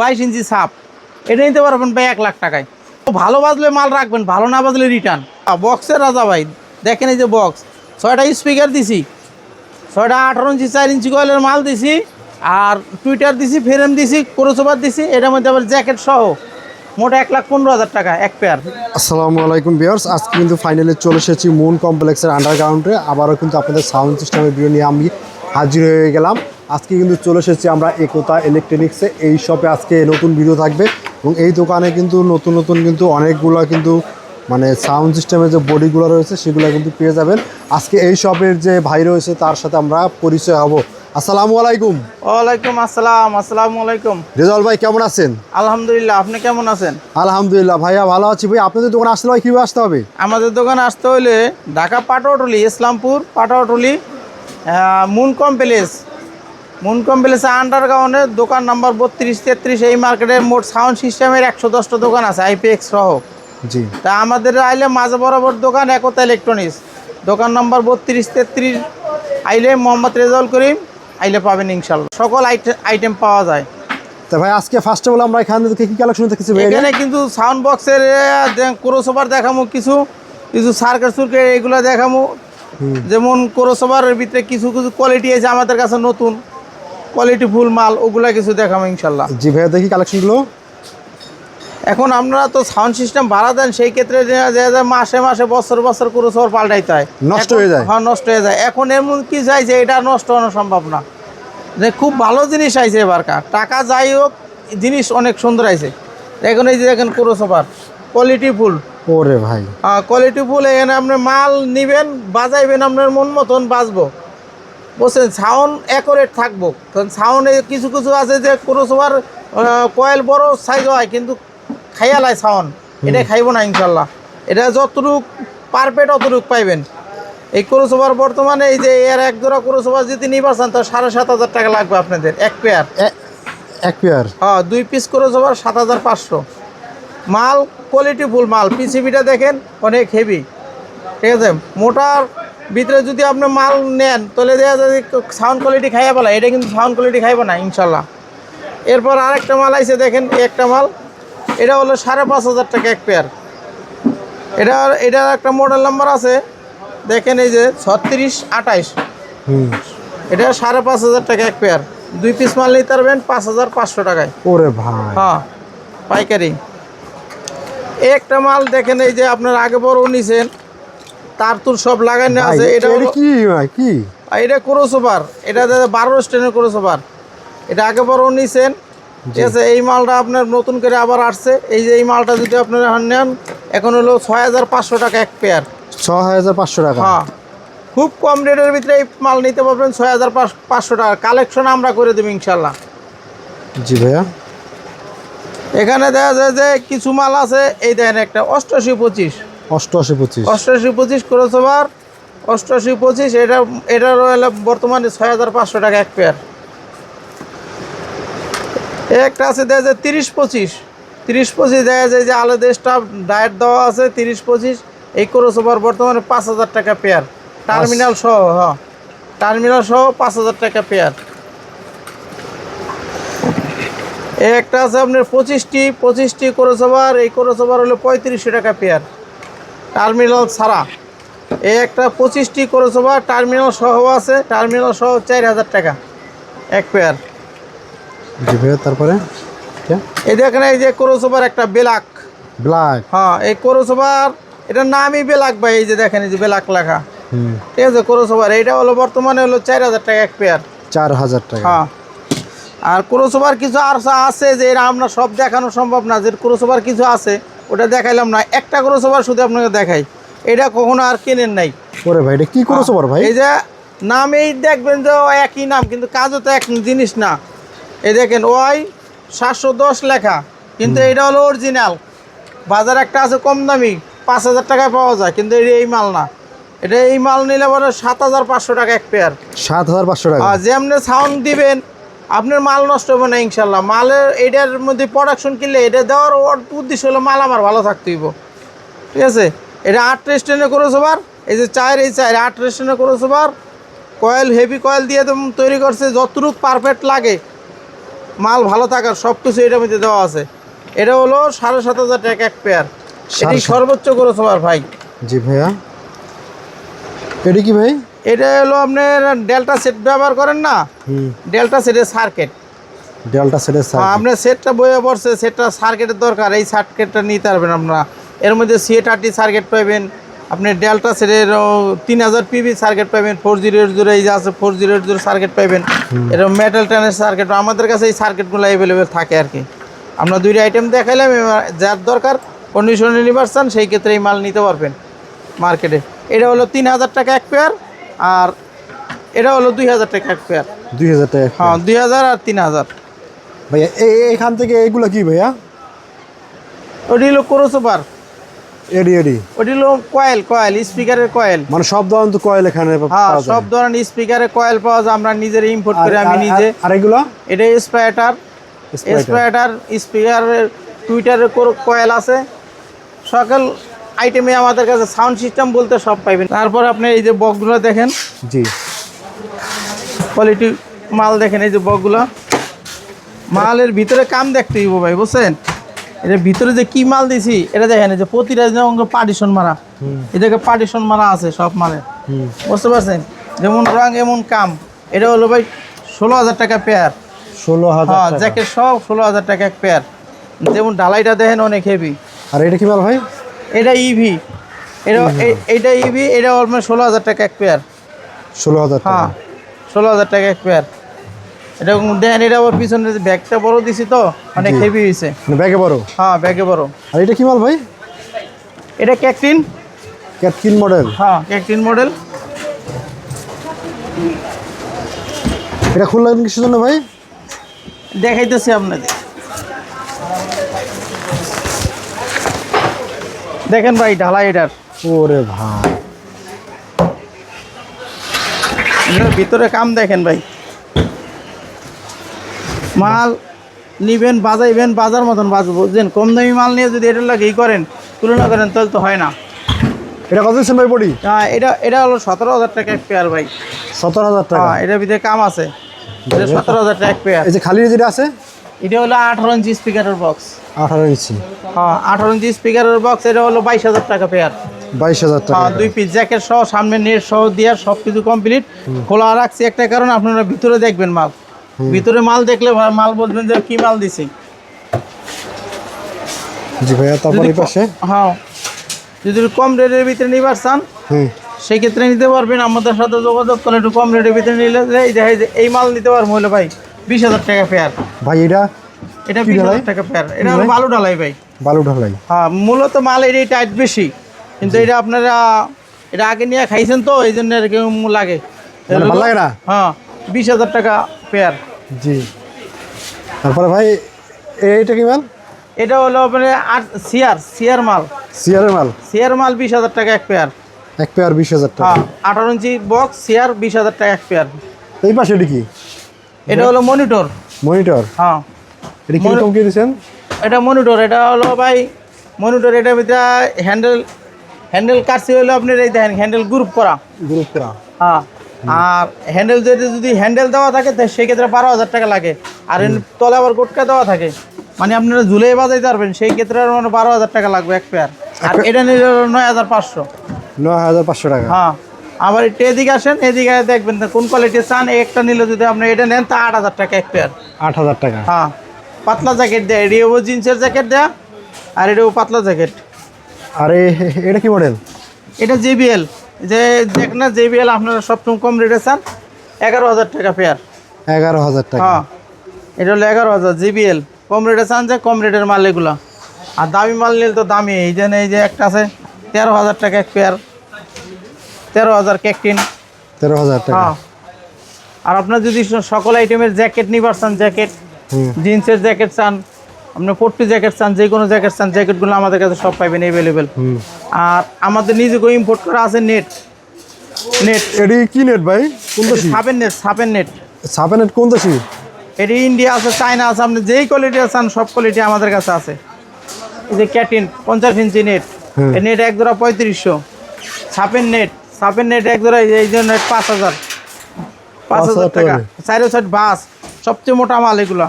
বাইশ ইঞ্চি সাপ এটা নিতে পারবেন ভাই এক লাখ টাকায়। ভালো বাজলে মাল রাখবেন, ভালো না বাজলে রিটার্ন বক্সের রাজা ভাই, দেখেন এই যে বক্স ছয়টা স্পিকার দিছি। ছয়টা আঠারো ইঞ্চি, চার ইঞ্চি কয়েলের মাল দিছি, আর টুইটার দিছি ফ্রেম দিছি ক্রোসোভার দিছি, এটার মধ্যে আবার জ্যাকেট সহ মোটা এক লাখ পনেরো হাজার টাকা, এক পেয়ার আসসালামু আলাইকুম বিয়ার্স আজকে কিন্তু ফাইনালে চলে এসেছি মুন কমপ্লেক্সের আন্ডারগ্রাউন্ডে আবারও কিন্তু আপনাদের সাউন্ড সিস্টেমের ভিডিও নিয়ে আমি হাজির হয়ে গেলাম। আজকে কিন্তু চলে এসেছি আমরা একতা ইলেকট্রনিক্সে। এই শপে আজকে নতুন ভিডিও থাকবে এবং এই দোকানে কিন্তু নতুন নতুন কিন্তু অনেকগুলো কিন্তু মানে সাউন্ড সিস্টেমের যে বডিগুলো রয়েছে সেগুলো কিন্তু পেয়ে যাবেন। আজকে এই শপের যে ভাই রয়েছে তার সাথে আমরা পরিচয় হব। আসসালামু আলাইকুম। ওয়ালাইকুম আসসালাম আসসালামু আলাইকুম। রেজাল ভাই কেমন আছেন? আলহামদুলিল্লাহ আপনি কেমন আছেন? আলহামদুলিল্লাহ ভাইয়া ভালো আছি। ভাই আপনাদের দোকানে আসলে ভাই কীভাবে আসতে হবে? আমাদের দোকানে আসতে হলে Dhaka Patuatuli Islampur Patuatuli moon complex moon কমপ্লেক্সে আন্ডারগ্রাউন্ডে দোকান নাম্বার বত্রিশ তেত্রিশ এই মার্কেটে মোট সাউন্ড সিস্টেমের একশো দশটা দোকান আছে আইপিএক্স সহ। জি। তা আমাদের আইলে মাঝে বরাবর দোকান একতা ইলেকট্রনিক্স দোকান নাম্বার বত্রিশ তেত্রিশ আইলে মোহাম্মদ রেজাউল করিম আইলে পাবেন ইনশাল্লাহ সকল আইটেম পাওয়া যায়। তা ভাই আজকে ফার্স্ট অফ অল আমরা এখান থেকে কি কালেকশন দেখতেছি এখানে কিন্তু সাউন্ড বক্সের ক্রোসোভার দেখামো কিছু। কিছু সার্কেট সুরকে এগুলো দেখামো। যেমন ক্রোসোভারের ভিতরে কিছু কিছু কোয়ালিটি আছে আমাদের কাছে নতুন। কোয়ালিটি ফুল মাল ওগুলা কিছু দেখাবো ইনশাল্লাহ। জি ভাইয়া দেখি কালেকশনগুলো এখন আপনারা তো সাউন্ড সিস্টেম ভাড়া দেন সেই ক্ষেত্রে মাসে মাসে বছর বছর ক্রোসোভার পাল্টাইতে হয়। নষ্ট হয়ে যায়। হ্যাঁ নষ্ট হয়ে যায়। এখন এমন কি চাই যে এটা নষ্ট হওয়া সম্ভব না। যে খুব ভালো জিনিস আইছে এবারকার টাকা যাই হোক জিনিস অনেক সুন্দর আইছে। এখন এই যে দেখেন ক্রোসোভার কোয়ালিটি ফুল ওরে ভাই। কোয়ালিটি ফুল এখানে আপনি মাল নিবেন বাজাইবেন আপনার মন মতন বাজবো বুঝছেন সাউন্ড অ্যাকোরেট থাকব। কারণ সাউন্ডে কিছু কিছু আছে যে ক্রোসোভার কয়েল বড় সাইজ হয় কিন্তু খাইয়ালায় সাউন্ড। এটা খাইবো না ইনশাল্লাহ এটা যতটুক পারফেক্ট অতটুক পাইবেন। এই ক্রোসোভার বর্তমানে এই যে এর এক জোড়া ক্রোসোভার যদি নিবার চান তো সাড়ে সাত হাজার টাকা লাগবে আপনাদের এক পেয়ার এক পেয়ার হ্যাঁ দুই পিস ক্রোসোভার সাত হাজার পাঁচশো। মাল কোয়ালিটি ফুল মাল। পিসিবিটা দেখেন অনেক হেভি ঠিক আছে? মোটার ভিতরে যদি আপনি মাল নেন তাহলে দেখা যায় সাউন্ড কোয়ালিটি খাইয়া বলা এটা কিন্তু সাউন্ড কোয়ালিটি খাইব না ইনশাল্লাহ। এরপর আরেকটা মাল আইছে দেখেন একটা মাল। এটা হলো সাড়ে পাঁচ হাজার টাকা এক পেয়ার এটা এটার একটা মডেল নাম্বার আছে। দেখেন এই যে ছত্রিশ আঠাইশ। এটা সাড়ে পাঁচ হাজার টাকা এক পেয়ার দুই পিস মাল নিতে পারবেন পাঁচ হাজার পাঁচশো টাকায়। ওরে ভাই। হ্যাঁ পাইকারি। একটা মাল দেখেন এই যে আপনার আগে বড় নিছেন। তার তুর সব লাগানো আছে এটা কি ভাই কি? এটা ক্রোসোভার এটা বারো স্ট্যান্ডের ক্রোসোভার এটা আগে বড় নিছেন। ঠিক আছে এই মালটা আপনার নতুন করে আবার আসছে। এই যে এই মালটা যদি আপনারা নেন এখন হলো ছয় হাজার পাঁচশো টাকা এক পেয়ার। ছ হাজার পাঁচশো টাকা? হ্যাঁ। খুব কম রেটের ভিতরে এই মাল নিতে পারবেন ছয় হাজার পাঁচশো টাকা। কালেকশন আমরা করে দেবো ইনশাল্লাহ জি ভাইয়া। এখানে দেখা যায় যে কিছু মাল আছে এই দেখেন একটা অষ্টআশি পঁচিশ। অষ্টআশি পঁচিশ। অষ্টআশি পঁচিশ ক্রসওভার অষ্টআশি পঁচিশ এটা এটার হলো বর্তমানে ছয় হাজার পাঁচশো টাকা এক পেয়ার একটা আছে দেখা যায় তিরিশ পঁচিশ। তিরিশ পঁচিশ দেখা যায় যে আলাদা স্টাফ ডায়েট দেওয়া আছে তিরিশ পঁচিশ। এই ক্রসওভার বর্তমানে পাঁচ হাজার টাকা পেয়ার টার্মিনাল সহ হ্যাঁ। টার্মিনাল সহ পাঁচ হাজার টাকা পেয়ার একটা আছে আপনার পঁচিশটি পঁচিশটি ক্রসওভার এই ক্রসওভার হলো পঁয়ত্রিশশো টাকা পেয়ার টার্মিনাল ছাড়া। এই একটা পঁচিশটি ক্রসওভার টার্মিনাল সহ আছে টার্মিনাল সহ চার হাজার টাকা এক পেয়ার জি ভাইয়া তারপরে? এই দেখেন এই যে ক্রসওভার একটা বেলাক। ব্ল্যাক। হ্যাঁ এই ক্রসওভার এটার নামই বেলাক ভাই এই যে দেখেন এই যে বেলাক লেখা। ঠিক আছে ক্রসওভার এইটা হলো বর্তমানে হলো চার হাজার টাকা এক পেয়ার চার হাজার টাকা। হ্যাঁ। আর ক্রসওভার কিছু আর আছে যে এরা আমরা সব দেখানো সম্ভব না যে ক্রসওভার কিছু আছে ওটা দেখাইলাম না একটা ক্রসওভার শুধু আপনাকে দেখাই। এটা কখনো আর কেনেন নাই। ওরে ভাই এটা কি করেছ বড় ভাই? এই যে নামেই দেখবেন যে একই নাম কিন্তু কাজও তো এক জিনিস না। এই দেখেন ওই সাতশো দশ লেখা কিন্তু এটা হলো অরিজিনাল বাজার একটা আছে কম দামি পাঁচ হাজার টাকায় পাওয়া যায় কিন্তু এটা এই মাল না। এটা এই মাল নিলে পরে সাত হাজার পাঁচশো টাকা এক পেয়ার সাত হাজার পাঁচশো টাকা। যেমনি সাউন্ড দিবেন আপনার মাল নষ্ট হবে না ইনশাল্লাহ। মালের এটার মধ্যে প্রোডাকশন কিনলে এটা দেওয়ার ওর উদ্দেশ্য হলো মাল আমার ভালো থাকতে হইব। ঠিক আছে? এটা আট রেস্টেনে করেছ বার এই যে চায়ের এই চায়ের আট রেস্টেনে করেছ বার কয়েল হেভি কয়েল দিয়ে তো তৈরি করছে যতটুক পারফেক্ট লাগে মাল ভালো থাকার সব কিছু এটার মধ্যে দেওয়া আছে। এটা হলো সাড়ে সাত হাজার টাকা এক পেয়ার সেটি সর্বোচ্চ খরচ আমার ভাই। জি ভাইয়া। এটা কি ভাই? এটা হলো আপনার ডেল্টা সেট ব্যবহার করেন না? ডেল্টা সেটের সার্কিট ডেল্টা সেটের সাইজ আপনার সেটটা বয়ে পড়ছে সেটটা সার্কিটের দরকার এই সার্কিটটা নিতে পারবেন আপনারা। এর মধ্যে সিএ থার্টি সার্কিট পাবেন আপনি ডেল্টা সেটের তিন হাজার পিবি সার্কিট পাবেন ফোর জিরো এইট জিরো এই যে আছে four zero eight zero circuit পাবেন। এরকম মেটাল টেনের সার্কিট আমাদের কাছে এই সার্কিটগুলো অ্যাভেলেবেল থাকে আর কি। আমরা দুইটা আইটেম দেখাইলাম এবার যার দরকার কন্ডিশন নিবার্সান সেই ক্ষেত্রে এই মাল নিতে পারবেন মার্কেটে এটা হলো তিন হাজার টাকা এক পেয়ার আর এটা হলো দুই হাজার টাকা এক পেয়ার দুই হাজার টাকা হ্যাঁ দুই হাজার আর তিন হাজার। ভাইয়া এই এখান থেকে এইগুলো কি ভাইয়া? ওটি হলো ক্রোসোবার এডি এডি। ওটি হলো কয়েল কয়েল স্পিকারের কয়েল মানে সব ধরনের তো কয়েল এখানে হ্যাঁ সব ধরনের স্পিকারের কয়েল পাওয়া যায় আমরা নিজের ইম্পোর্ট করে আমি নিজে। আর এগুলো? এটা স্প্রাইটার। স্প্রাইটার স্পিকারের টুইটারের কয়েল আছে। সকল আইটেমে আমাদের কাছে সাউন্ড সিস্টেম বলতে সব পাইবেন। তারপর আপনি এই যে বকগুলো দেখেন। জি। কোয়ালিটি মাল দেখেন এই যে বকগুলো মালের ভিতরে কাম দেখতে হইব ভাই বুঝছেন? এটা ভিতরে যে কি মাল দিছি এটা দেখেন এই যে প্রতিটা পার্টিশন মারা। এটাকে পার্টিশন মারা আছে সব মালের হুম। বুঝতে পারছেন? যেমন রং এমন কাম। এটা হলো ভাই ষোলো হাজার টাকা পেয়ার ষোলো হাজার হ্যাঁ জ্যাকেট সব ষোলো হাজার টাকা এক পেয়ার যেমন ঢালাইটা দেখেন অনেক হেভি আর এটা কি মাল ভাই? এটা ইভি এটা এ- এটা ইভি এটা অলমোস্ট ষোলো হাজার টাকা এক পেয়ার ষোলো হাজার টাকা। হ্যাঁ ষোলো হাজার টাকা এক পেয়ার এটা দেখেন এটা আবার পিছনে যে ব্যাগটা বড় দিছি তো অনেক হেভি হয়েছে মানে ব্যাগে বড়? হ্যাঁ ব্যাগে বড়। আর এটা কি মাল ভাই? এটা ক্যাকটিন। ক্যাটকিন মডেল। হ্যাঁ ক্যাকটিন মডেল। এটা খুললেন কিসের জন্য ভাই? দেখাইতেছি আপনাদের। দেখেন ভাই ঢালাই এটার। ওরে ভাই। ভিতরে কাম দেখেন ভাই। মাল নিবেন বাজাইবেন বাজার মতন বাজবো বুঝছেন? কম দামি মাল নিয়ে যদি এটার লাগে ই করেন তুলনা করেন তাহলে তো হয় না। এটা কত দিচ্ছেন ভাই পড়ি হ্যাঁ, এটা এটা হলো সতেরো হাজার টাকা এক পেয়ার ভাই। সতেরো হাজার টাকা। হ্যাঁ এটার ভিতরে কাম আছে। সতেরো হাজার টাকা এক পেয়ার। এই যে খালি যেটা আছে? এটা হলো আঠারো ইঞ্চি স্পিকারের বক্স আঠারো ইঞ্চি। হ্যাঁ আঠারো ইঞ্চি স্পিকারের বক্স এটা হলো বাইশ হাজার টাকা পেয়ার বাইশ হাজার টাকা হ্যাঁ দুই পিস জ্যাকেট সহ সামনে নেট সহ দিয়ে সব কিছু কমপ্লিট খোলা রাখছি একটা কারণ আপনারা ভিতরে দেখবেন মাল। ভিতরে মাল দেখলে মাল বলবেন যে কি মাল দিছি? জি ভাইয়া তারপর পাশে? হ্যাঁ। যদি কম রেটের ভিতরে নিবার চান সেই ক্ষেত্রে নিতে পারবেন। আমাদের সাথে যোগাযোগ করলে একটু কম রেটের ভিতরে নিলে যে এই দেখে যে এই মাল নিতে পারব হলে ভাই বিশ হাজার টাকা পেয়ার ভাই এটা এটা কি বিশ ঢালাই? হাজার টাকা পেয়ার এটা হলো বালু ঢালাই ভাই। বালু ঢালাই। হ্যাঁ মূলত মাল এটাই টাইট বেশি। কিন্তু এটা আপনারা এটা আগে নিয়ে খাইছেন তো এই জন্য আর কি লাগে। মানে ভালো লাগে না? হ্যাঁ বিশ হাজার টাকা পেয়ার জি। তারপরে ভাই এইটা কি মাল? এটা হলো আপনার আট সিয়ার সিয়ার মাল। সিয়ারের মাল? সিয়ার মাল বিশ হাজার টাকা এক পেয়ার এক পেয়ার বিশ হাজার টাকা। হ্যাঁ আঠারো ইঞ্চি বক্স সিয়ার বিশ হাজার টাকা এক পেয়ার এই পাশে এটা কি? এটা হলো মনিটর মনিটর? হ্যাঁ। এটা কি এটা মনিটর এটা হলো ভাই মনিটর এটার ভিতরে হ্যান্ডেল হ্যান্ডেল কাটছি হলো আপনার এই দেখেন হ্যান্ডেল গ্রুপ করা। গ্রুপ করা। হ্যাঁ আর হ্যান্ডেল যদি যদি হ্যান্ডেল দেওয়া থাকে তো সেক্ষেত্রে বারো হাজার টাকা লাগে। আর তলে আবার গোটকা দেওয়া থাকে। মানে আপনারা ঝুলে বাজাইতে পারবেন সেই ক্ষেত্রে মানে বারো হাজার টাকা লাগবে এক পেয়ার আর এটা নিলে নয় হাজার পাঁচশো। নয় হাজার পাঁচশো টাকা। হ্যাঁ আবার একটু এদিকে আসেন এদিকে দেখবেন কোন কোয়ালিটির চান একটা নিলে যদি আপনি এটা নেন তা আট হাজার টাকা এক পেয়ার আট হাজার টাকা। হ্যাঁ। পাতলা জ্যাকেট দেয়া দেয় এটাও জিন্সের জ্যাকেট দেয়া আর এটাও পাতলা জ্যাকেট। আরে এটা কি মডেল? এটা জেবিএল। যে দেখ না জেবিএল আপনারা সবসময় কম রেটে চান এগারো হাজার টাকা পেয়ার এগারো হাজার টাকা। হ্যাঁ এটা হলো এগারো হাজার জিবিএল। কম রেটে চান যে কম রেটের মাল এগুলো। আর দামি মাল নিলে তো দামি এই যে এই যে একটা আছে তেরো হাজার টাকা এক পেয়ার তেরো হাজার ক্যাকটিন। তেরো হাজার টাকা। হ্যাঁ। আর আপনার যদি সকল আইটেমের জ্যাকেট নিবার চান জ্যাকেট জিন্সের জ্যাকেট চান আপনি পট্টি জ্যাকেট চান যে কোনো জ্যাকেট চান জ্যাকেটগুলো আমাদের কাছে সব পাইবেন অ্যাভেলেবেল আর আমাদের নিজেকে ইম্পোর্ট করা আছে নেট নেট এটি কি নেট ভাই? কোন দেশি সাপের নেট সাপের নেট সাপে নেট কোন দেশি এটি ইন্ডিয়া আছে চায়না আছে আপনি যেই কোয়ালিটি চান সব কোয়ালিটি আমাদের কাছে আছে। এই যে ক্যাটিন পঞ্চাশ ইঞ্চি নেট এই নেট এক জোড়া পঁয়ত্রিশশো। সাপের নেট সাপের নেট এক জোড়া এই যে- এই যে নেট পাঁচ হাজার পাঁচ হাজার টাকা। চারো সাইড বাস সবচেয়ে মোটা মাল এগুলো।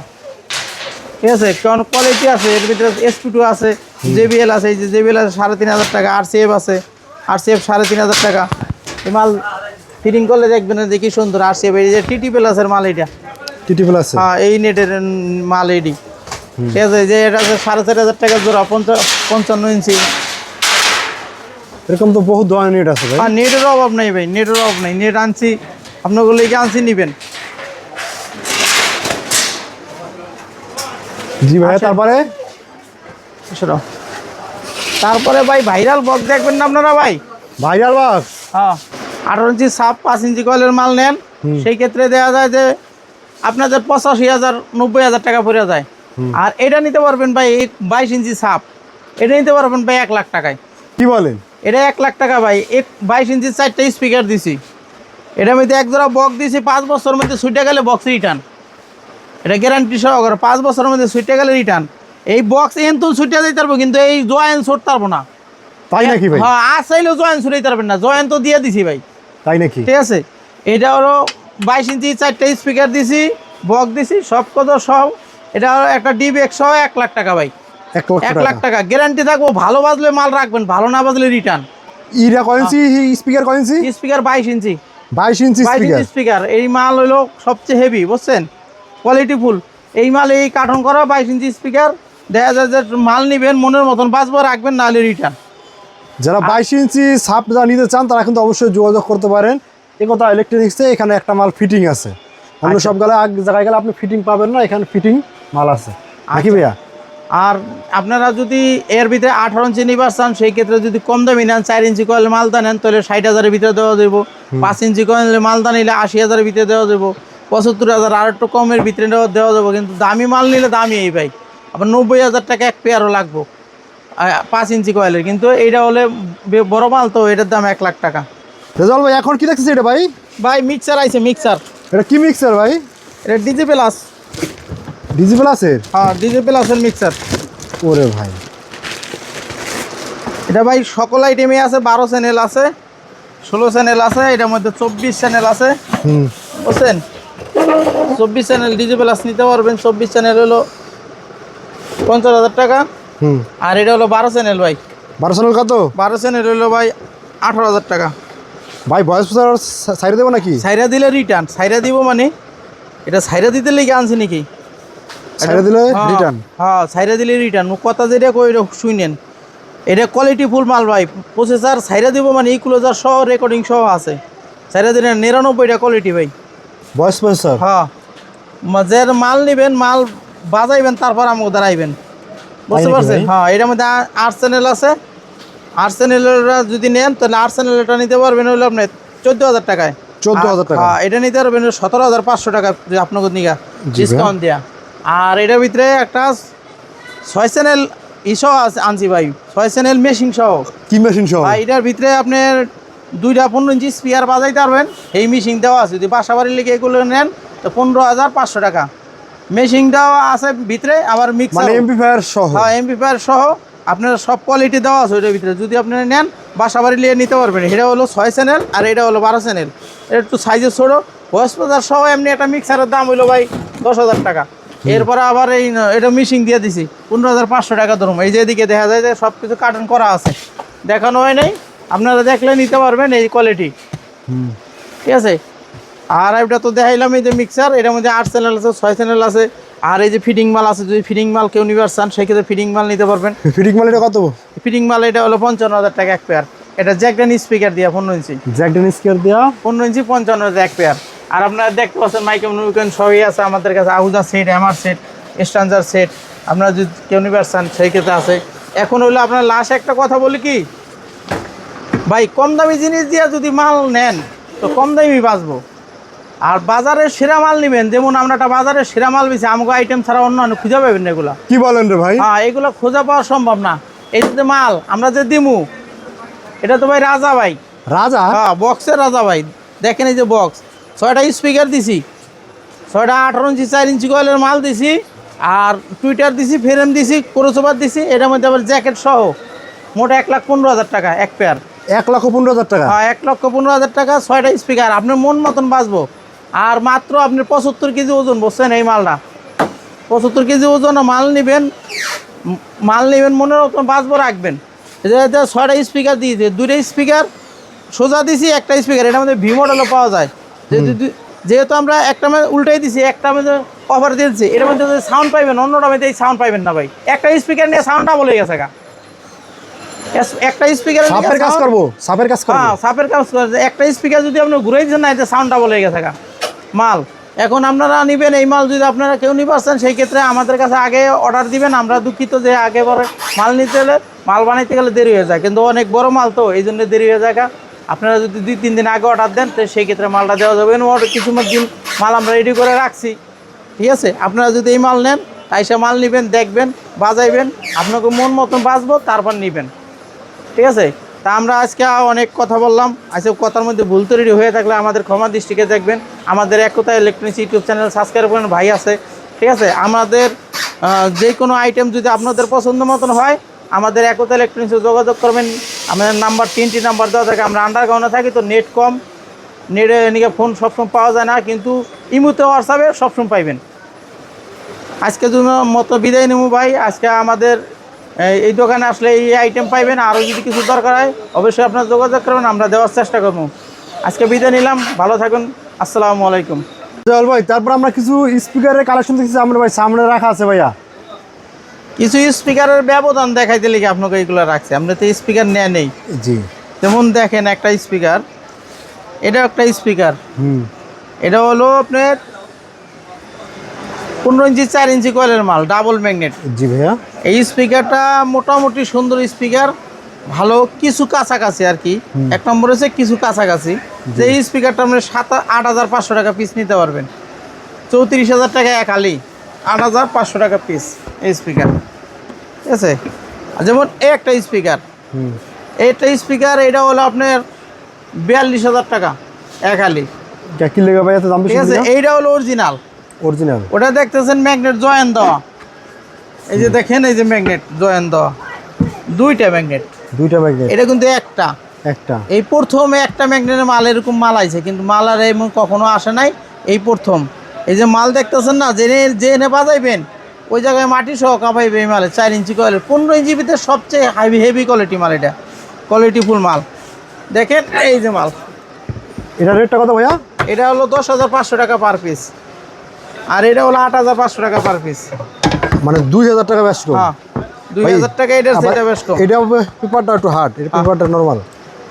ঠিক আছে? কারণ কোয়ালিটি আছে এর ভিতরে এসপি টু আছে জেবিএল আছে এই যে জেবিএল আছে সাড়ে তিন হাজার টাকা আর সিএফ আছে আর সিএফ সাড়ে তিন হাজার টাকা। এই মাল ফিটিং করলে দেখবেন যে কি সুন্দর আর সিএফ এই যে টিটি প্লাসের মাল এটা। টিটি প্লাস হ্যাঁ এই নেটের মাল এডি ঠিক আছে যে এটা আছে সাড়ে চার হাজার টাকা জোড়া পঞ্চা- পঞ্চান্ন ইঞ্চি। এরকম তো বহুত ধরনের নেট আছে ভাই। আর নেটের অভাব নাই ভাই নেটের অভাব নাই। নেট আনছি আপনাগুলো লিখে আনছি নিবেন? জি ভাই আচ্ছা। তারপরে? তারপরে ভাই ভাইরাল বক্স দেখবেন না আপনারা ভাই? ভাইরাল বাক্স? হ্যাঁ। আঠারো ইঞ্চি সাপ পাঁচ ইঞ্চি কয়েলের মাল নেন সেই ক্ষেত্রে দেওয়া যায় যে আপনাদের পঁচাশি হাজার নব্বই হাজার টাকা পড়ে যায়। আর এটা নিতে পারবেন ভাই বাইশ ইঞ্চি সাপ। এটা নিতে পারবেন ভাই এক লাখ টাকায়। কি বলেন? এটা এক লাখ টাকা ভাই। এক বাইশ ইঞ্চি চারটা স্পিকার দিছি। এটার মধ্যে এক জোড়া বক্স দিছি পাঁচ বছরের মধ্যে ছুটে গেলে বক্স রিটার্ন এটা গ্যারান্টি সহকারে পাঁচ বছরের মধ্যে সুইটে গেলে রিটার্ন এই বক্স এন তুল সুইটে দিতে পারব কিন্তু এই জয়েন ছুট পারব না। তাই নাকি ভাই? হ্যাঁ আর চাইলেও জয়েন ছুটাইতে পারবেন না। জয়েন তো দিয়ে দিছি ভাই। তাই নাকি? ঠিক আছে? এটা হলো বাইশ ইঞ্চি চারটে স্পিকার দিছি বক্স দিছি সব কত সব। এটা হলো একটা ডিবেক সহ এক লাখ টাকা ভাই। এক লাখ টাকা। গ্যারান্টি থাকব ভালো বাজলে মাল রাখবেন ভালো না বাজলে রিটার্ন ইরা কয়েন্সি স্পিকার কয়েন্সি স্পিকার বাইশ ইঞ্চি। বাইশ ইঞ্চি বাইশ স্পিকার ইঞ্চি স্পিকার এই মাল হলো সবচেয়ে হেভি বুঝছেন? কোয়ালিটি ফুল এই মাল এই কার্টন করা বাইশ ইঞ্চি স্পিকার দেখা যায় যে মাল নিবেন মনের মতন বাঁচবো রাখবেন নাহলে রিটার্ন যারা বাইশ ইঞ্চি সাপ যারা নিতে চান তারা কিন্তু অবশ্যই যোগাযোগ করতে পারেন। এ কথা ইলেকট্রনিক্সে এখানে একটা মাল ফিটিং আছে। অন্য আচ্ছা। সব গেলে এক জায়গায় গেলে আপনি ফিটিং পাবেন না এখানে ফিটিং মাল আছে। নাকি আচ্ছা। ভাইয়া? আর আপনারা যদি এর ভিতরে আঠারো ইঞ্চি নিবার চান সেই ক্ষেত্রে যদি কম দামি নেন চার ইঞ্চি কয়েল মালদা নেন তাহলে ষাট হাজারের ভিতরে দেওয়া যাব পাঁচ ইঞ্চি কয়েল মালদা নিলে আশি হাজারের ভিতরে দেওয়া যাব পঁচাত্তর হাজার আর একটু কমের ভিতরে দেওয়া যাব কিন্তু দামি মাল নিলে দামি এই ভাই আবার নব্বই হাজার টাকা এক পেয়ারও লাগবো পাঁচ ইঞ্চি কয়েলের কিন্তু এইটা হলে বড় মাল তো এটার দাম এক লাখ টাকা। রেজাল ভাই এখন কি দেখতেছি এটা ভাই? ভাই মিক্সার আইছে মিক্সার এটা কি মিক্সার ভাই? এটা ডিজি প্লাস ডিজি প্লাসের হ্যাঁ ডিজি প্লাসের মিক্সার ওরে ভাই। এটা ভাই সকল আইটেমে আছে বারো চ্যানেল আছে ষোলো চ্যানেল আছে এটার মধ্যে চব্বিশ চ্যানেল আছে। হুম। বুঝছেন? চব্বিশ চ্যানেল ডিজি প্লাস নিতে পারবেন। চব্বিশ চ্যানেল হলো পঞ্চাশ হাজার টাকা। আর এটা হলো বারো চ্যানেল ভাই। বারো সালের কত? বারো চ্যানেল হলো ভাই আঠারো হাজার টাকা। ভাই প্রচার সাইডে দেবো নাকি? সাইরা দিলে রিটার্ন সাইরা দিব মানে? এটা সাইরা দিতে লেগে আনছি নাকি? সাইডে দিলে হ্যাঁ, রিটার্ন হ্যাঁ সাইরা দিলে রিটার্ন কথা যেটা কই শুনেন। এটা কোয়ালিটি ফুল মাল ভাই। প্রসেসর সাইরা দিব মানে ইকুলোজার সহ রেকর্ডিং সহ আছে। সাইরা দিলে নিরানব্বইটা কোয়ালিটি ভাই। ভয়েস প্রচার হ্যাঁ যে মাল নিবেন মাল বাজাইবেন তারপর আমাকে দাঁড়াইবেন বুঝতে পারছেন? হ্যাঁ এটার মধ্যে আট চ্যানেল আছে। আট চ্যানেলটা যদি নেন তাহলে আট চ্যানেলটা নিতে পারবেন হলো আপনার চোদ্দ হাজার টাকায়। 14,000 টাকা। হ্যাঁ এটা নিতে পারবেন সতেরো হাজার পাঁচশো টাকা আপনাকে নিগা ডিসকাউন্ট দেওয়া আর এটার ভিতরে একটা ছয় চ্যানেল ইসহ আছে আনছি ভাই। ছয় চ্যানেল মেশিন সহ। কি মেশিন সহ? এটার ভিতরে আপনার দুইটা পনেরো ইঞ্চি স্পিয়ার বাজাইতে পারবেন। এই মেশিন দেওয়া আছে যদি বাসা বাড়ির লেগে এগুলো নেন তো পনেরো হাজার পাঁচশো টাকা। মেশিনটাও আছে ভিতরে আবার মিক্সার মানে এমপি সহ। হ্যাঁ এমপিফায়ার সহ। আপনার সব কোয়ালিটি দেওয়া আছে ওইটার ভিতরে। যদি আপনারা নেন বাসা বাড়ি নিয়ে নিতে পারবেন। এটা হলো ছয় চ্যানেল আর এটা হলো বারো চ্যানেল এটা একটু সাইজে ছোটো। বাজার সহ এমনি একটা মিক্সারের দাম হইল ভাই দশ হাজার টাকা। এরপরে আবার এই এটা মিশিং দিয়ে দিছি। পনেরো হাজার পাঁচশো টাকা ধরুন। এই যে এদিকে দেখা যায় যে সব কিছু কার্টন করা আছে। দেখানো হয় নাই। আপনারা দেখলে নিতে পারবেন এই কোয়ালিটি ঠিক আছে? আর এটা তো দেখাইলাম এই যে মিক্সার এটার মধ্যে আট চ্যানেল আছে ছয় চ্যানেল আছে। আর এই যে ফিডিং মাল আছে যদি ফিডিং মাল কেউ নিবার চান সেক্ষেত্রে ফিডিং মাল নিতে পারবেন। ফিটিং মাল এটা কত? ফিটিং মাল এটা হলো পঞ্চান্ন হাজার টাকা এক পেয়ার এটা জ্যাকডেন স্পিকার দিয়া পনেরো ইঞ্চি। জ্যাক ডেনিস কেয়ার দেওয়া পনেরো ইঞ্চি পঞ্চান্ন হাজার এক পেয়ার আর আপনারা দেখতে পাচ্ছেন মাইকেল নুইকেন সবই আছে। আমাদের কাছে আহুদা set MR set standard set আপনারা যদি কেউ নিবার চান সেই ক্ষেত্রে আছে। এখন হলো আপনার লাস্ট একটা কথা বলি কি? ভাই কম দামি জিনিস দিয়ে যদি মাল নেন তো কম দামি বাঁচবো। আর বাজারের সেরা মাল নেবেন যেমন আমরা একটা বাজারের সেরা মাল বেছি আমাকে আইটেম ছাড়া অন্য অন্য খুঁজে পাবেন না এগুলা। কি বলেন রে ভাই? হ্যাঁ এগুলো খোঁজা পাওয়া সম্ভব না। এই যে মাল আমরা যে দিমু এটা তো ভাই রাজা ভাই। রাজা? হ্যাঁ বক্সের রাজা ভাই। দেখেন এই যে বক্স ছয়টা স্পিকার দিছি। ছয়টা আঠারো ইঞ্চি চার ইঞ্চি কয়েলের মাল দিছি আর টুইটার দিছি ফ্রেম দিছি ক্রোসোভার দিছি এটার মধ্যে আবার জ্যাকেট সহ মোট এক লাখ পনেরো হাজার টাকা এক পেয়ার এক লক্ষ পনেরো হাজার টাকা। হ্যাঁ এক লক্ষ পনেরো হাজার টাকা ছয়টা স্পিকার আপনার মন মতন বাঁচবো। আর মাত্র আপনি পঁচাত্তর কেজি ওজন বসছেন এই মালটা? পঁচাত্তর কেজি ওজন মাল নেবেন মাল নেবেন মনে মতন বাঁচবো রাখবেন। যে এটা ছয়টা স্পিকার দিয়েছে দুইটা স্পিকার সোজা দিছি একটা স্পিকার এটা মধ্যে ভি মডেলও পাওয়া যায়। যেহেতু যেহেতু আমরা একটা উল্টাই দিছি একটা মধ্যে অফার দিয়েছি এটার মধ্যে সাউন্ড পাইবেন অন্যটা মধ্যে এই সাউন্ড পাইবেন না ভাই। একটা স্পিকার নিয়ে সাউন্ডটা বলে গেছে গা। একটা স্পিকার সাপের কাজ করব সাপের কাজ করব। হ্যাঁ সাপের কাজ করে একটা স্পিকার যদি আপনি ঘুরাই দিচ্ছেন না এতে সাউন্ডটা বলে গেছে গা। মাল এখন আপনারা নেবেন এই মাল যদি আপনারা কেউ নিতে পারছেন সেই ক্ষেত্রে আমাদের কাছে আগে অর্ডার দিবেন। আমরা দুঃখিত যে আগে পরে মাল নিতে গেলে মাল বানাইতে গেলে দেরি হয়ে যায়। কিন্তু অনেক বড় মাল তো এই জন্য দেরি হয়ে যায়। আপনারা যদি দুই তিন দিন আগে অর্ডার দেন তো সেই ক্ষেত্রে মালটা দেওয়া যাবে। কিছু দিন মাল আমরা রেডি করে রাখছি। ঠিক আছে? আপনারা যদি এই মাল নেন তাইসে মাল নেবেন দেখবেন বাজাইবেন আপনাকে মন মতন বাজবো তারপর নেবেন। ঠিক আছে? তা আমরা আজকে অনেক কথা বললাম। আজকে কথার মধ্যে ভুল তৈরি হয়ে থাকলে আমাদের ক্ষমা দৃষ্টিকে দেখবেন। আমাদের Ekta electronics YouTube channel subscribe করেন, ভাই আছে। ঠিক আছে? আমাদের যে কোনো আইটেম যদি আপনাদের পছন্দ মতন হয়, আমাদের একতা ইলেকট্রনিক্সে যোগাযোগ করবেন। আমাদের নাম্বার তিনটি নাম্বার দেওয়া থাকে। আমরা আন্ডারগ্রাউন্ডে থাকি, তো নেট কম। নেটে এদিকে ফোন সবসময় পাওয়া যায় না, কিন্তু ইমুতে হোয়াটসঅ্যাপে সবসময় পাইবেন। আজকে জন্য মতো বিদায় নেব ভাই। আজকে আমাদের এই- দোকানে আসলে এই আইটেম পাইবেন। আরও যদি কিছু দরকার হয় অবশ্যই আপনার যোগাযোগ করবেন আমরা দেওয়ার চেষ্টা করব। আজকে বিদায় নিলাম ভালো থাকুন আসসালামু আলাইকুম। জল ভাই তারপর আমরা কিছু স্পিকারের কালেকশন দেখছি আমরা ভাই সামনে রাখা আছে ভাইয়া। কিছু স্পিকারের ব্যবধান দেখাইতে লিখে আপনাকে এইগুলো রাখছে আমরা তো স্পিকার নেয় নেই। জি। যেমন দেখেন একটা স্পিকার এটা একটা স্পিকার হুম। এটা হলো আপনার পনেরো ইঞ্চি চার ইঞ্চি কয়েলের মাল ডাবল ম্যাগনেট জি ভাইয়া। এই স্পিকারটা মোটামুটি সুন্দর স্পিকার ভালো কিছু কাছাকাছি আর কি। এক নম্বর হচ্ছে কিছু কাছাকাছি। যে এই স্পিকারটা আপনি সাত আট হাজার পাঁচশো টাকা পিস নিতে পারবেন। চৌত্রিশ হাজার টাকা এক আলি আট হাজার পাঁচশো টাকা পিস এই স্পিকার ঠিক আছে? যেমন একটা স্পিকার এইটা স্পিকার এটা হলো আপনার বিয়াল্লিশ হাজার টাকা এক আলি। এটা কি লেগে দাম ঠিক আছে? এইটা হলো অরিজিনাল অরিজিনাল ওটা দেখতেছেন ম্যাগনেট জয়েন দেওয়া এই যে দেখেন এই যে ম্যাগনেট জয়েন দেওয়া দুইটা ম্যাগনেট। দুইটা ম্যাগনেট। এটা কিন্তু একটা। একটা। এই প্রথম একটা ম্যাগনেটের মাল এরকম মাল আইছে কিন্তু মাল আর এমন কখনো আসে নাই এই প্রথম। এই যে মাল দেখতেছেন না জেনে জেনে বাজাইবেন ওই জায়গায় মাটি সহ কাঁপাইবে এই মালে চার ইঞ্চি কয়েলের পনেরো ইঞ্চি ভিতরে সবচেয়ে হাইভি হেভি কোয়ালিটি মাল এটা। কোয়ালিটি ফুল মাল। দেখেন এই যে মাল। এটা রেটটা কত ভাইয়া? এটা হলো দশ হাজার পাঁচশো টাকা পার পিস আর এটা হলো আট হাজার পাঁচশো টাকা পার পিস মানে দুই হাজার টাকা ব্যস্ত হ্যাঁ দুই হাজার টাকা সেটা এটা পেপারটা একটু হার্ড এটা পেপারটা নর্মাল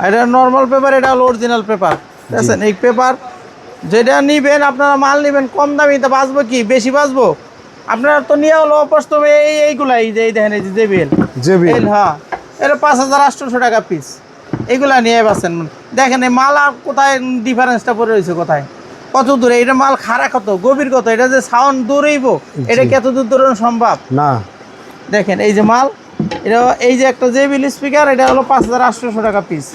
এটা নর্মাল পেপার এটা হলো অরিজিনাল পেপার এই পেপার যেটা নিবেন আপনারা মাল নিবেন কম দামি তা বাঁচবো কি? বেশি বাঁচবো? আপনারা তো নিয়ে হলো অপস্তবে এই এইগুলাই যে এই দেখেন এই যে জেবিএল হ্যাঁ এটা পাঁচ হাজার আটশোশো টাকা পিস এগুলা নিয়ে বাঁচেন। দেখেন এই মাল আর কোথায় ডিফারেন্সটা পড়ে রয়েছে কোথায়? কত দূরে? এটা মাল খারা কত? গভীর কত? এটা যে সাউন্ড দূরেইব এটা কত দূর দূরানো সম্ভব? না। দেখেন এই যে মাল এটা এই যে একটা জেবিএল স্পিকার এটা হলো পাঁচ হাজার আটশোশো টাকা পিস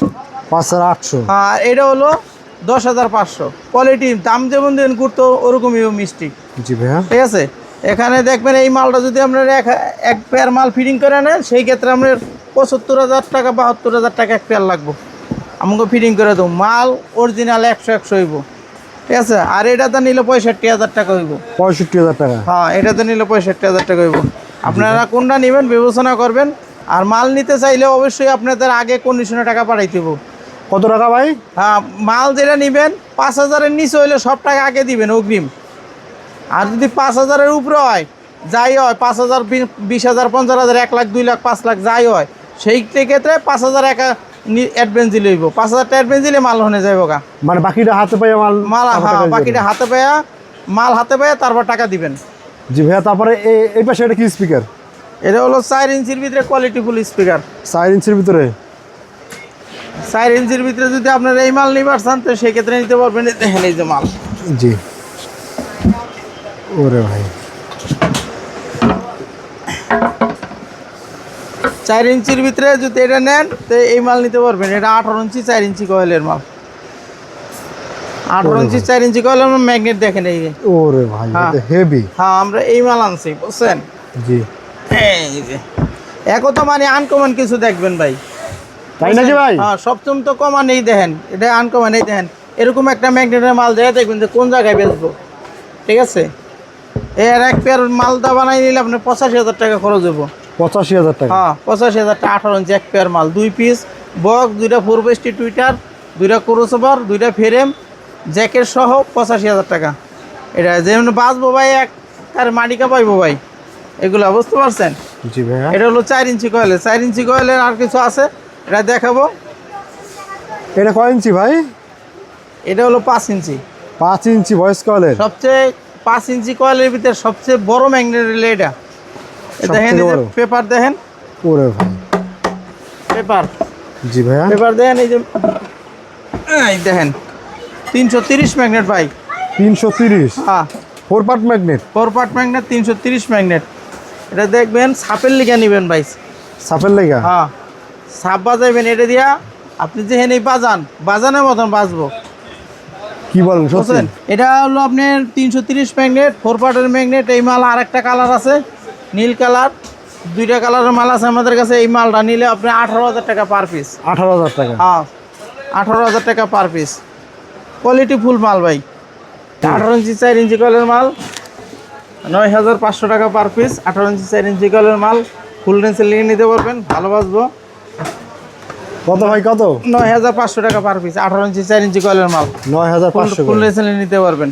পাঁচ হাজার আটশো। আর এটা হলো দশ হাজার পাঁচশো। কোয়ালিটি দাম যেমন দেন করতো ওরকমই মিষ্টি। জি ভাইয়া। ঠিক আছে? এখানে দেখবেন এই মালটা যদি আপনার এক এক পেয়ার মাল ফিটিং করে নেন সেই ক্ষেত্রে আপনার পঁচাত্তর হাজার টাকা বাহাত্তর হাজার টাকা এক পেয়ার লাগবো। আমাকে ফিটিং করে দেবো। মাল অরিজিনাল একশো একশো হইব। ঠিক আছে? আর এটাতে নিলে পঁয়ষট্টি হাজার টাকা হইব। পঁয়ষট্টি হাজার টাকা? হ্যাঁ এটাতে নিলে পঁয়ষট্টি হাজার টাকা হইব। আপনারা কোনটা নেবেন বিবেচনা করবেন। আর মাল নিতে চাইলে অবশ্যই আপনাদের আগে কন্ডিশনে টাকা পাঠাইতে হবে কত টাকা ভাই? হ্যাঁ মাল যেটা নেবেন পাঁচ হাজারের নিচে হইলে সব টাকা আগে দিবেন অগ্রিম। আর যদি পাঁচ হাজারের উপরে হয় যাই হয় পাঁচ হাজার বিশ হাজার পঞ্চাশ হাজার এক লাখ দুই লাখ পাঁচ লাখ যাই হয় সেই ক্ষেত্রে পাঁচ হাজার একা অ্যাডভান্স দিলে হইব পাঁচ হাজার টাকা অ্যাডভান্স দিলে মাল হনে যাইব গা। মানে বাকিটা হাতে পাই মাল মাল হ্যাঁ বাকিটা হাতে পায়া মাল হাতে পায়া তারপর টাকা দিবেন। জি ভাইয়া তারপরে এই- পাশে এটা কি স্পিকার এটা হলো চার ইঞ্চির ভিতরে কোয়ালিটি ফুল স্পিকার চার ইঞ্চির ভিতরে? চার ইঞ্চির ভিতরে যদি আপনার এই মাল নিবার চান তো সেক্ষেত্রে নিতে পারবেন দেখেন এই যে মাল। জি। ওরে ভাই। চার ইঞ্চির ভিতরে যদি এটা নেন তো এই মাল নিতে পারবেন। এটা আঠারো ইঞ্চি চার ইঞ্চি কয়েলের মাল। আঠারো ইঞ্চি চার ইঞ্চি কয়েলের ম্যাগনেট দেখেন এই ওরে ভাই হ্যাঁ। হেভি হ্যাঁ আমরা এই মাল আনছি বুঝছেন? জি। এই যে। একও তো মানে আনকমন কিছু দেখবেন ভাই। তাই নাকি ভাই? হ্যাঁ সপ্তম তো কমান এই দেখেন। এটা আনকমন এই দেখেন। এরকম একটা ম্যাগনেটের মাল দেয়া দেখবেন যে কোন জায়গায় বেচবো। ঠিক আছে? এর এক পেয়ার মালদা বানাই নিলে আপনার পঁচাশি হাজার টাকা খরচ হব পঁচাশি হাজার টাকা। হ্যাঁ পঁচাশি হাজার টাকা আঠারো ইঞ্চি এক পেয়ার মাল দুই পিস বক্স দুইটা ফোর বেস্টি টুইটার দুইটা ক্রোসোভার দুইটা ফ্রেম জ্যাকেট সহ পঁচাশি হাজার টাকা। এটা যেমন বাঁচবো ভাই এক তার মাটিকা পাইবো ভাই। এগুলা বুঝতে পারছেন? জি ভাইয়া। এটা হলো চার ইঞ্চি কয়েলের চার ইঞ্চি কয়েলের আর কিছু আছে? এটা দেখাবো। এটা কয় ইঞ্চি ভাই? এটা হলো পাঁচ ইঞ্চি। পাঁচ ইঞ্চি ভয়েস কলের সবচেয়ে পাঁচ ইঞ্চি কয়েলের ভিতরে সবচেয়ে বড় ম্যাগনেট রিলে এটা। দেখেন পেপার দেখেন। ওরে ভাই। পেপার। জি ভাইয়া। পেপার দেখেন এই যে এই দেখেন তিনশো তিরিশ ম্যাগনেট ভাই। তিনশো তিরিশ। হ্যাঁ। Four part magnet four part magnet তিনশো তিরিশ ম্যাগনেট। এটা দেখবেন সাপের লিগা নেবেন ভাই। সাপের লেগা? হ্যাঁ। সাপ বাজাইবেন এটা দিয়া আপনি যেখানে বাজান বাজানের মতন বাজবো কি বলেন এটা হলো আপনার তিনশো তিরিশ ম্যাগনেট ফোর পার্টের ম্যাগনেট এই মাল আর একটা কালার আছে। নীল কালার দুইটা কালারের মাল আছে আমাদের কাছে এই মালটা নিলে আপনি আঠারো হাজার টাকা পার পিস আঠারো হাজার টাকা। হ্যাঁ আঠারো হাজার টাকা পার পিস কোয়ালিটি ফুল মাল ভাই। আঠারো ইঞ্চি চার ইঞ্চি কলের মাল নয় হাজার পাঁচশো টাকা পার পিস আঠারো ইঞ্চি চার ইঞ্চি কলের মাল ফুল রেঞ্জের লিখে নিতে পারবেন ভালো বাসবো কত ভাই কত? নয় হাজার পাঁচশো টাকা পার পিস আঠারো ইঞ্চি চার ইঞ্চি কলের মাল। নয় হাজার পাঁচশো ফুল রেঞ্জের নিতে পারবেন।